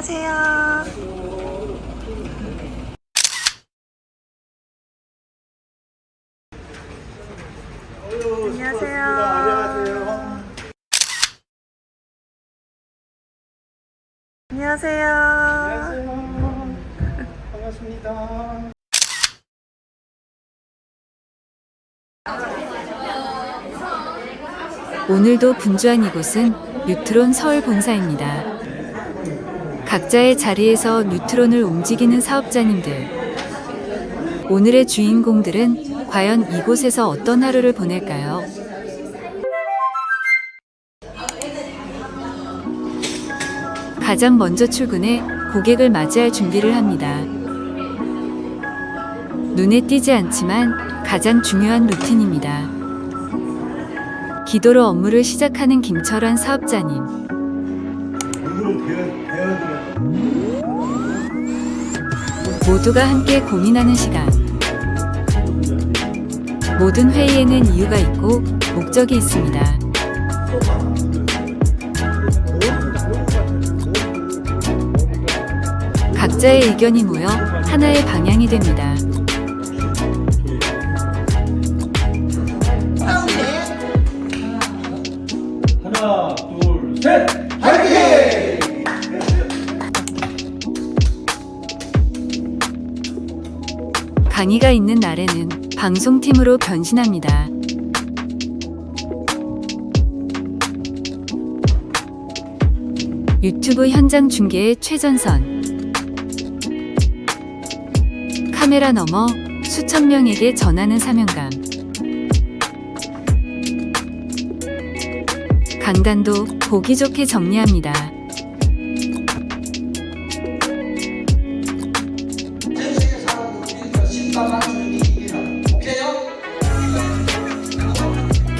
안녕하세요. 안녕하세요. 안녕하세요. 반갑습니다. 오늘도 분주한 이곳은 뉴트론 서울 본사입니다. 각자의 자리에서 뉴트론을 움직이는 사업자님들. 오늘의 주인공들은 과연 이곳에서 어떤 하루를 보낼까요? 가장 먼저 출근해 고객을 맞이할 준비를 합니다. 눈에 띄지 않지만 가장 중요한 루틴입니다. 기도로 업무를 시작하는 김철환 사업자님. 모두가 함께 고민하는 시간. 모든 회의에는 이유가 있고 목적이 있습니다. 각자의 의견이 모여 하나의 방향이 됩니다. 하나, 둘, 셋! 강의가 있는 날에는 방송팀으로 변신합니다. 유튜브 현장 중계의 최전선. 카메라 너머 수천 명에게 전하는 사명감. 강단도 보기 좋게 정리합니다.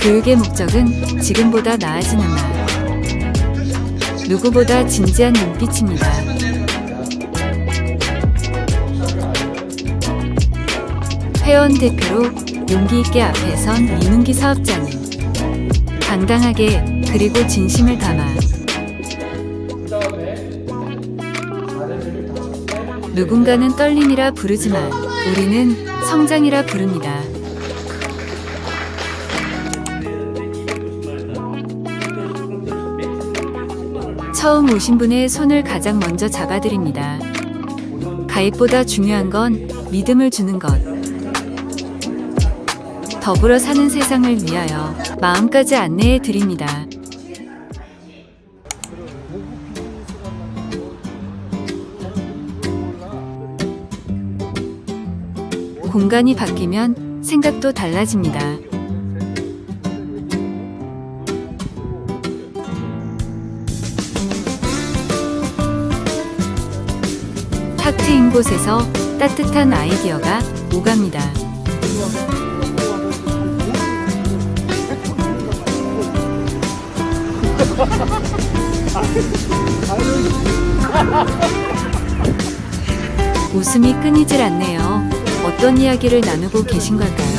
교육의 목적은 지금보다 나아지는 날. 누구보다 진지한 눈빛입니다. 회원 대표로 용기 있게 앞에 선 이문기 사업자님. 당당하게 그리고 진심을 담아. 누군가는 떨림이라 부르지만 우리는 성장이라 부릅니다. 처음 오신 분의 손을 가장 먼저 잡아드립니다. 가입보다 중요한 건 믿음을 주는 것. 더불어 사는 세상을 위하여 마음까지 안내해 드립니다. 공간이 바뀌면 생각도 달라집니다. 탁 트인 곳에서 따뜻한 아이디어가 오갑니다. 웃음이 끊이질 않네요. 어떤 이야기를 나누고 계신 걸까요?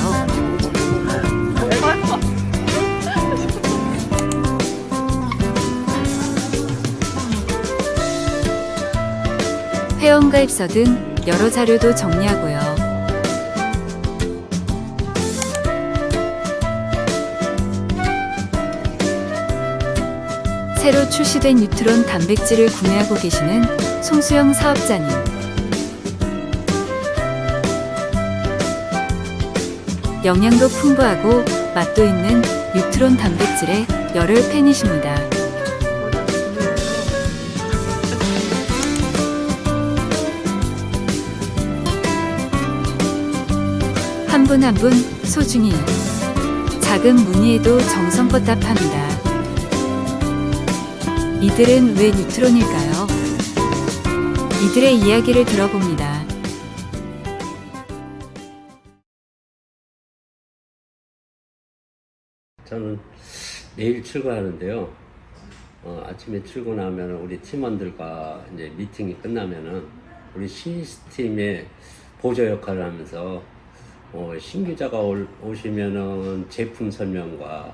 회원가입서 등 여러 자료도 정리하고요. 새로 출시된 뉴트론 단백질을 구매하고 계시는 송수영 사업자님. 영양도 풍부하고 맛도 있는 뉴트론 단백질의 열혈 팬이십니다. 분 한 분 소중히 작은 문의에도 정성껏 답합니다. 이들은 왜 뉴트론일까요? 이들의 이야기를 들어봅니다. 저는 내일 출근하는데요. 어, 아침에 출근하면 우리 팀원들과 이제 미팅이 끝나면은 우리 시스템의 보조 역할을 하면서 어, 신규자가 올- 오시면은 제품 설명과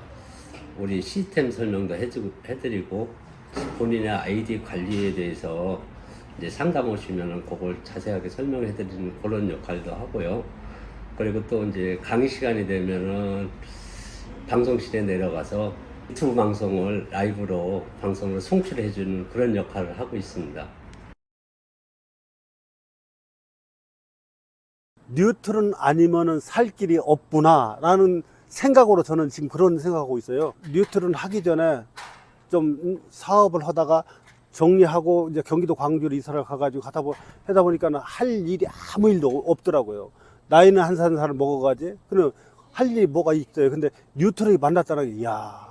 우리 시스템 설명도 해주고, 해드리고 본인의 아이디 관리에 대해서 이제 상담 오시면은 그걸 자세하게 설명해 드리는 그런 역할도 하고요. 그리고 또 이제 강의 시간이 되면은 방송실에 내려가서 유튜브 방송을 라이브로 방송을 송출해 주는 그런 역할을 하고 있습니다. 뉴트론 아니면은 살 길이 없구나 라는 생각으로 저는 지금 그런 생각하고 있어요. 뉴트론 하기 전에 좀 사업을 하다가 정리하고 이제 경기도 광주로 이사를 가가지고 가다 보 하다 보니까는 할 일이 아무 일도 없더라고요. 나이는 한 살 한 살 먹어가지. 그럼 할 일이 뭐가 있어요. 근데 뉴트론이 만났다는 게, 이야,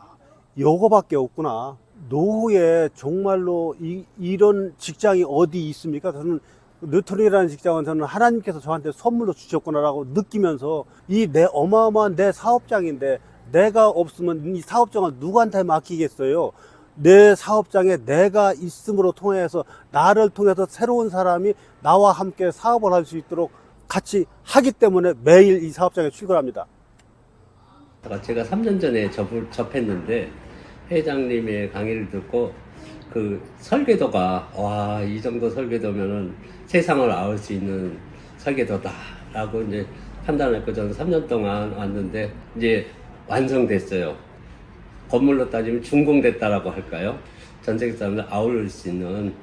요거밖에 없구나. 노후에 정말로 이, 이런 직장이 어디 있습니까? 저는 뉴트론이라는 직장은 저는 하나님께서 저한테 선물로 주셨구나라고 느끼면서 이 내 어마어마한 내 사업장인데 내가 없으면 이 사업장을 누구한테 맡기겠어요? 내 사업장에 내가 있음으로 통해서 나를 통해서 새로운 사람이 나와 함께 사업을 할 수 있도록 같이 하기 때문에 매일 이 사업장에 출근합니다. 제가 3년 전에 접, 접했는데 회장님의 강의를 듣고 그 설계도가 와 이 정도 설계도면은 세상을 아울 수 있는 설계도다라고 이제 판단했고 저는 3년 동안 왔는데 이제 완성됐어요. 건물로 따지면 준공됐다라고 할까요? 전 세계 사람들 아울릴 수 있는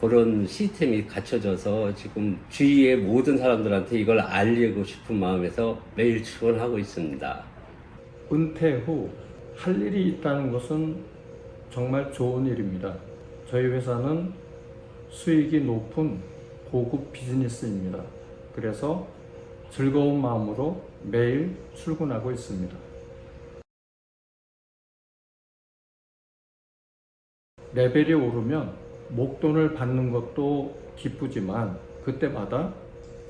그런 시스템이 갖춰져서 지금 주위의 모든 사람들한테 이걸 알리고 싶은 마음에서 매일 출근하고 있습니다. 은퇴 후 할 일이 있다는 것은 정말 좋은 일입니다. 저희 회사는 수익이 높은 고급 비즈니스입니다. 그래서 즐거운 마음으로 매일 출근하고 있습니다. 레벨이 오르면 목돈을 받는 것도 기쁘지만 그때마다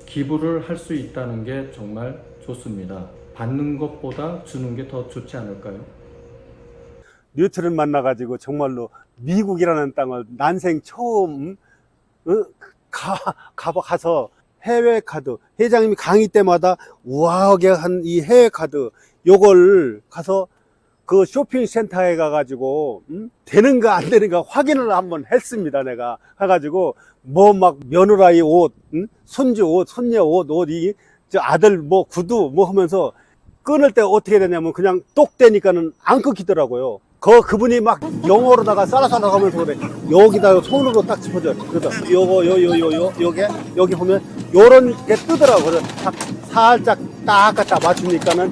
기부를 할 수 있다는 게 정말 좋습니다. 받는 것보다 주는 게 더 좋지 않을까요? 뉴트론 만나가지고 정말로 미국이라는 땅을 난생 처음 어? 가, 가, 가서 해외 카드, 회장님이 강의 때마다 우아하게 한 이 해외 카드, 요걸 가서 그 쇼핑센터에 가가지고, 음? 되는가 안 되는가 확인을 한번 했습니다, 내가. 가가지고, 뭐 막 며느라이 옷, 음? 손주 옷, 손녀 옷, 옷, 이, 저 아들 뭐 구두 뭐 하면서 끊을 때 어떻게 되냐면 그냥 똑 되니까는 안 끊기더라고요. 그, 그분이 막 영어로다가 쌀라쌀라 하면서 그래. 여기다 손으로 딱 짚어줘. 그래서 요거, 요, 요, 요, 요, 요게, 여기 보면 요런 게 뜨더라고. 그래서 딱 살짝 딱 갖다 맞추니까는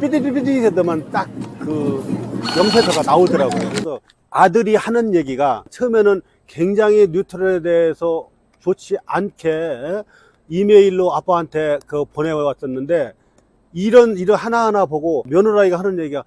삐디디디디 해도만 딱그 영세서가 나오더라고요. 그래서 아들이 하는 얘기가 처음에는 굉장히 뉴트럴에 대해서 좋지 않게 이메일로 아빠한테 그 보내왔었는데 이런 일을 하나하나 보고 며느라이가 하는 얘기가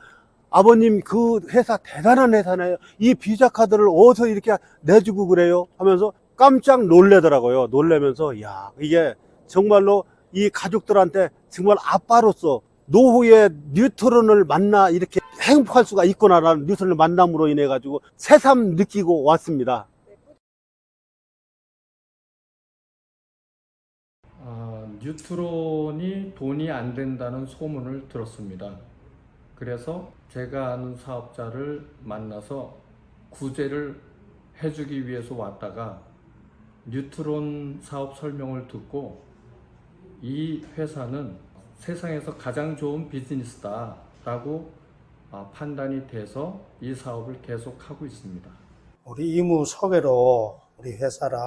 아버님 그 회사 대단한 회사네요. 이 비자 카드를 어디서 이렇게 내주고 그래요? 하면서 깜짝 놀래더라고요. 놀래면서 야 이게 정말로 이 가족들한테 정말 아빠로서 노후에 뉴트론을 만나 이렇게 행복할 수가 있구나라는 뉴트론을 만남으로 인해 가지고 새삼 느끼고 왔습니다. 아, 뉴트론이 돈이 안 된다는 소문을 들었습니다. 그래서 제가 아는 사업자를 만나서 구제를 해주기 위해서 왔다가 뉴트론 사업 설명을 듣고 이 회사는 세상에서 가장 좋은 비즈니스다 라고 아, 판단이 돼서 이 사업을 계속하고 있습니다. 우리 이모 소개로 우리 회사를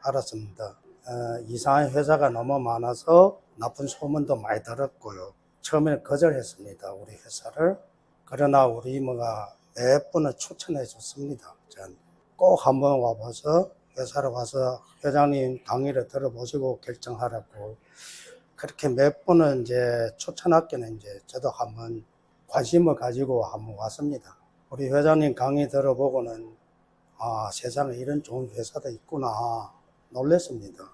알았습니다. 어, 이상한 회사가 너무 많아서 나쁜 소문도 많이 들었고요. 처음에는 거절했습니다. 우리 회사를. 그러나 우리 이모가 몇 분을 추천해 줬습니다. 전꼭 한번 와봐서 회사를 와서 회장님 강의를 들어보시고 결정하라고 그렇게 몇 분은 이제 추천했기는 이제 저도 한번 관심을 가지고 한번 왔습니다. 우리 회장님 강의 들어보고는 아, 세상에 이런 좋은 회사도 있구나 놀랐습니다.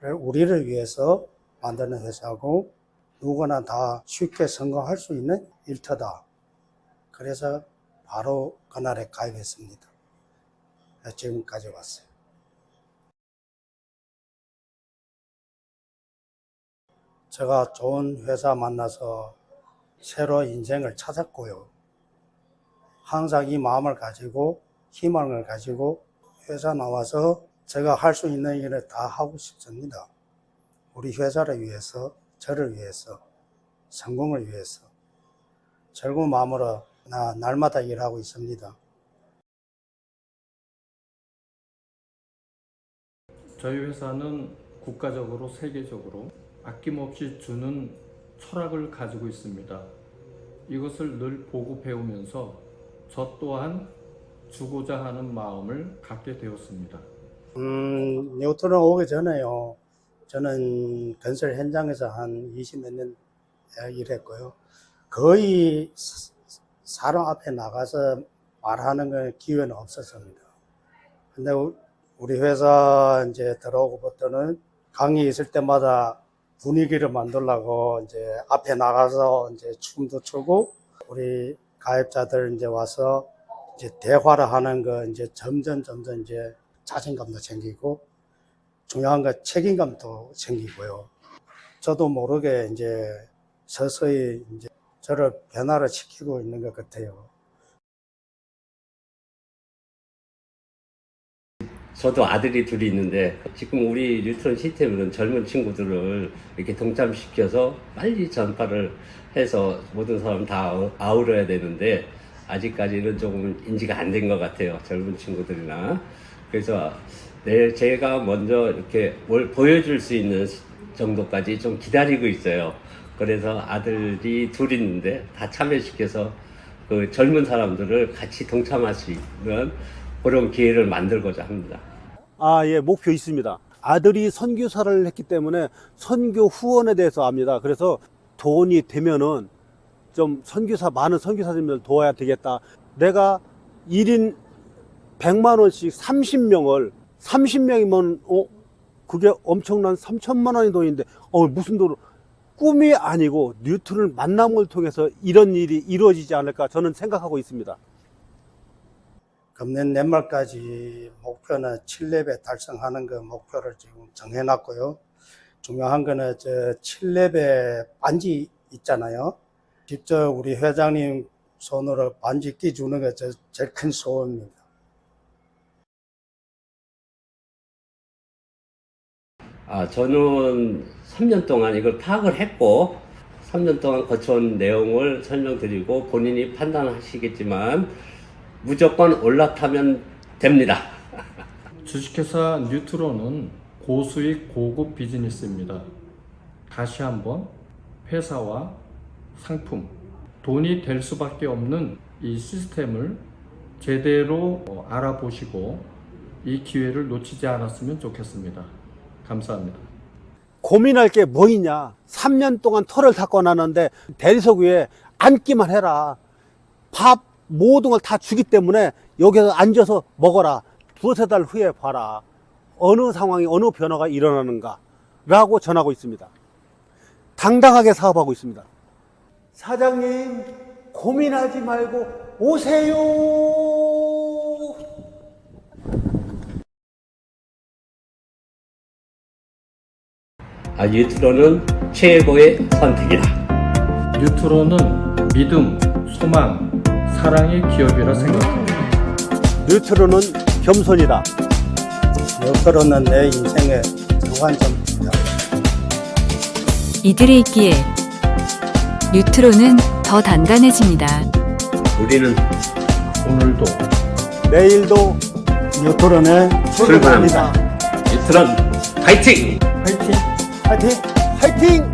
그래, 우리를 위해서 만드는 회사고 누구나 다 쉽게 성공할 수 있는 일터다. 그래서 바로 그날에 가입했습니다. 지금까지 왔어요. 제가 좋은 회사 만나서 새로 인생을 찾았고요. 항상 이 마음을 가지고 희망을 가지고 회사 나와서 제가 할 수 있는 일을 다 하고 싶습니다. 우리 회사를 위해서, 저를 위해서, 성공을 위해서 즐거운 마음으로 나 날마다 일하고 있습니다. 저희 회사는 국가적으로 세계적으로 아낌없이 주는 철학을 가지고 있습니다. 이것을 늘 보고 배우면서 저 또한 주고자 하는 마음을 갖게 되었습니다. 음, 뉴트론 오기 전에요. 저는 건설 현장에서 한 20몇 년 일했고요. 거의 사- 사람 앞에 나가서 말하는 건 기회는 없었습니다. 근데 우- 우리 회사 이제 들어오고부터는 강의 있을 때마다 분위기를 만들려고 이제 앞에 나가서 이제 춤도 추고 우리 가입자들 이제 와서 이제 대화를 하는 거 이제 점점 점점 이제 자신감도 생기고 중요한 건 책임감도 생기고요. 저도 모르게 이제 서서히 이제 저를 변화를 시키고 있는 것 같아요. 저도 아들이 둘이 있는데 지금 우리 뉴트론 시스템은 젊은 친구들을 이렇게 동참시켜서 빨리 전파를 해서 모든 사람 다 아우- 아우러야 되는데 아직까지는 조금 인지가 안 된 것 같아요. 젊은 친구들이나. 그래서 내 제가 먼저 이렇게 뭘 보여줄 수 있는 정도까지 좀 기다리고 있어요. 그래서 아들이 둘 있는데 다 참여시켜서 그 젊은 사람들을 같이 동참할 수 있는 그런 기회를 만들고자 합니다. 아, 예, 목표 있습니다. 아들이 선교사를 했기 때문에 선교 후원에 대해서 압니다. 그래서 돈이 되면은 좀 선교사, 많은 선교사님들 도와야 되겠다. 내가 1인 100만 원씩 30명을, 30명이면, 어, 그게 엄청난 3천만 원의 돈인데, 어, 무슨 돈, 꿈이 아니고 뉴턴을 만남을 통해서 이런 일이 이루어지지 않을까 저는 생각하고 있습니다. 금년年말까지 목표는 7렙에 달성하는 그 목표를 지금 정해놨고요. 중요한 거는 저 7렙에 반지 있잖아요. 직접 우리 회장님 손으로 반지 끼주는 게저 제일 큰 소원입니다. 아, 저는 3년 동안 이걸 파악을 했고, 3년 동안 거쳐온 내용을 설명드리고 본인이 판단하시겠지만, 무조건 올라타면 됩니다. 주식회사 뉴트론은 고수익 고급 비즈니스입니다. 다시 한번 회사와 상품, 돈이 될 수밖에 없는 이 시스템을 제대로 어, 알아보시고 이 기회를 놓치지 않았으면 좋겠습니다. 감사합니다. 고민할 게 뭐 있냐? 3년 동안 털을 닦고 나는데 대리석 위에 앉기만 해라. 밥 모든 걸 다 주기 때문에 여기서 앉아서 먹어라. 두세 달 후에 봐라. 어느 상황이 어느 변화가 일어나는가? 라고 전하고 있습니다. 당당하게 사업하고 있습니다. 사장님, 고민하지 말고 오세요. 아, 유트로는 최고의 선택이다. 뉴트론은 믿음, 소망, 사랑의 기업이라 생각합니다. 뉴트론은 겸손이다. 뉴트론은 내 인생의 정관점입니다. 이들이 있기에 뉴트론은 더 단단해집니다. 우리는 오늘도 내일도 뉴트론은 출근합니다. 유트론 파이팅! 화이팅! 화이팅! 화이팅!